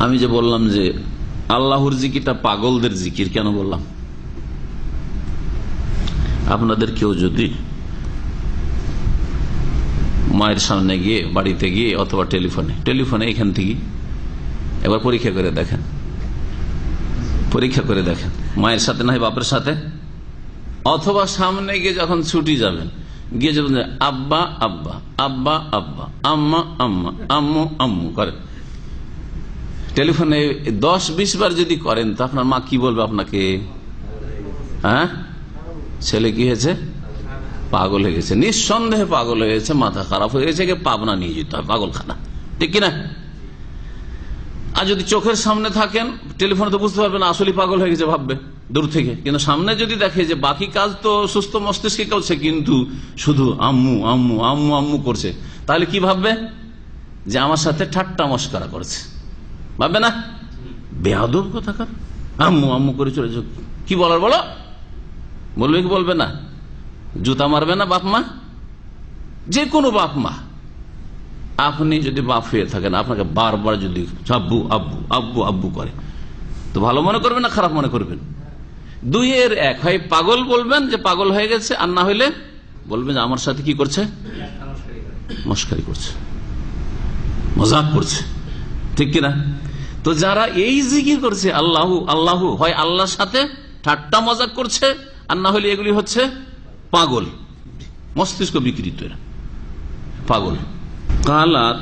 আমি যে বললাম যে আল্লাহর জিকিরটা পাগলদের জিকির, কেন বললাম? আপনাদের কেউ যদি মায়ের সামনে গিয়ে, বাড়িতে গিয়ে অথবা টেলিফোনে টেলিফোনে এখান থেকে এবার পরীক্ষা করে দেখেন। পরীক্ষা করে দেখেন। মায়ের সাথে না হয় বাপের সাথে? অথবা সামনে গিয়ে যখন ছুটি যাবেন, গিয়ে যখন আব্বা আব্বা আব্বা আব্বা, আম্মা আম্মা, আম্মু আম্মু করেন টেলিফোনে দশ, বিশ বার যদি করেন, তো আপনার মা কি বলবে আপনাকে? হ্যাঁ? ছেলে কি হয়েছে? পাগল হয়ে গেছে। নিঃসন্দেহে পাগল হয়ে গেছে, মাথা খারাপ হয়ে গেছে পাবনা নিয়ে যেতে হয়, পাগলখানা। ঠিক কিনা? আর যদি চোখের সামনে থাকেন, টেলিফোনে তো বুঝতে পারবেন আসলে পাগল হয়ে গেছে, ভাববে, দূর থেকে। কিন্তু সামনে যদি দেখে যে বাকি কাজ তো সুস্থ মস্তিষ্কে করছে, কিন্তু শুধু আম্মু আম্মু আম্মু আম্মু করছে, তাহলে কি ভাববে? যে আমার সাথে ঠাট্টা মস্করা করছে। ভাববে না? বেয়াদব কথা কার আম্মু আম্মু করে চলে কি বলার বলো? বলবে কি বলবে না? জুতা মারবে না বাপ মা? যে কোনো বাপ মা। আপনি যদি বাপ হয়ে থাকেন, আপনাকে বারবার যদি আব্বু আব্বু আব্বু আব্বু করে, তো ভালো মনে করবেন না খারাপ মনে করবেন? দুইয়ের এক। হয় পাগল বলবেন যে পাগল হয়ে গেছে, আর না হইলে বলবেন যে আমার সাথে কি করছে? মস্কারি করছে। মজাক করছে। ঠিক কিনা? তো যারা এই জিকির করছে, আল্লাহ আল্লাহ, হয় আল্লাহর সাথে ঠাট্টা মজাক করছে, আর না হলে এগুলি হচ্ছে পাগল। মস্তিষ্ক বিকৃত পাগল। কালা